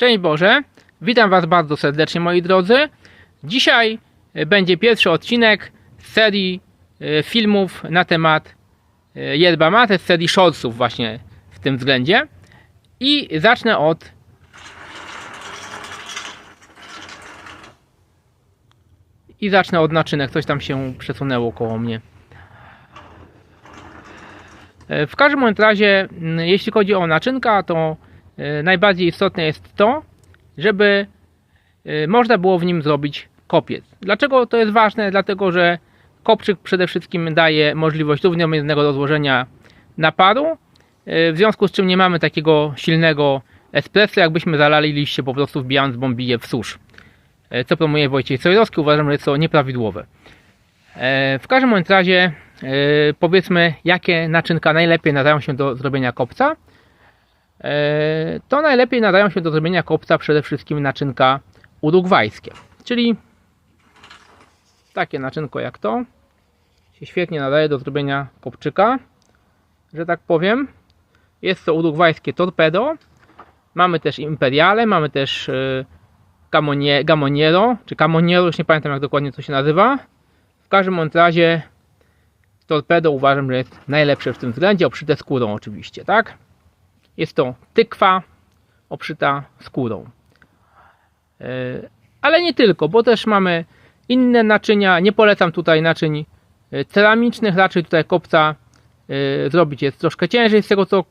Szczęść Boże, witam Was bardzo serdecznie moi drodzy. Dzisiaj e, będzie pierwszy odcinek z serii e, filmów na temat e, yerba mate, z serii shortsów właśnie w tym względzie. I zacznę od i zacznę od naczynek, coś tam się przesunęło koło mnie. W każdym razie, m, jeśli chodzi o naczynka, to najbardziej istotne jest to, żeby e, można było w nim zrobić kopiec. Dlaczego to jest ważne? Dlatego, że kopczyk przede wszystkim daje możliwość równomiernego rozłożenia naparu, e, w związku z czym nie mamy takiego silnego espresso, jakbyśmy zalali liście po prostu wbijając bombiję w susz. E, Co promuje Wojciech Sojrowski, uważam, że jest to nieprawidłowe. E, W każdym razie e, powiedzmy, jakie naczynka najlepiej nadają się do zrobienia kopca. E, To najlepiej nadają się do zrobienia kopca przede wszystkim naczynka urugwajskie, czyli takie naczynko jak to się świetnie nadaje do zrobienia kopczyka, że tak powiem. Jest to urugwajskie torpedo. Mamy też imperiale, mamy też e, Gamonie- Gamoniero, czy Camoniero, już nie pamiętam jak dokładnie to się nazywa. W każdym razie torpedo uważam, że jest najlepsze w tym względzie, obszyte skórą oczywiście, tak? Jest to tykwa obszyta skórą. Yy, Ale nie tylko, bo też mamy inne naczynia. Nie polecam tutaj naczyń yy, ceramicznych, raczej tutaj kopca yy, zrobić jest troszkę ciężej z tego co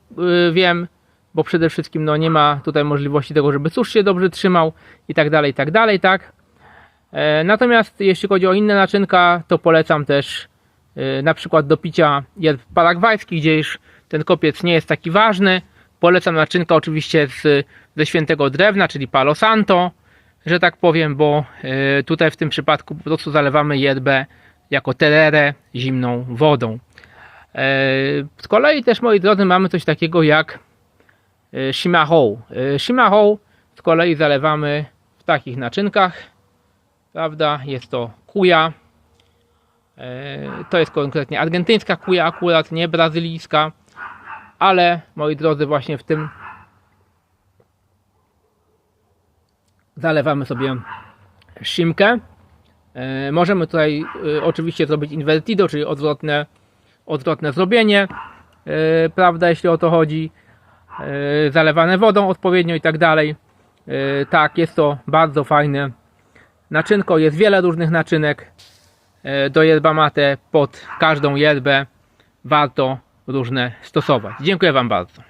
wiem, bo przede wszystkim no, nie ma tutaj możliwości tego, żeby susz się dobrze trzymał i tak dalej, i tak dalej, tak? E, Natomiast jeśli chodzi o inne naczynka, to polecam też e, na przykład do picia yerb paragwajskich, gdzie już ten kopiec nie jest taki ważny. Polecam naczynka oczywiście z, ze świętego drewna, czyli Palo Santo, że tak powiem, bo e, tutaj w tym przypadku po prostu zalewamy yerbę jako tererę zimną wodą. E, Z kolei też, moi drodzy, mamy coś takiego jak shimahou. E, Shimahou z kolei zalewamy w takich naczynkach prawda? Jest to kuja. To jest konkretnie argentyńska kuja, akurat nie brazylijska, ale moi drodzy, właśnie w tym zalewamy sobie szymkę. E, Możemy tutaj e, oczywiście zrobić invertido, czyli odwrotne, odwrotne zrobienie, e, prawda, jeśli o to chodzi. Zalewane wodą odpowiednio i tak dalej. Tak, jest to bardzo fajne Naczynko jest wiele różnych naczynek do yerba mate. Pod każdą yerbę warto różne stosować. Dziękuję Wam bardzo.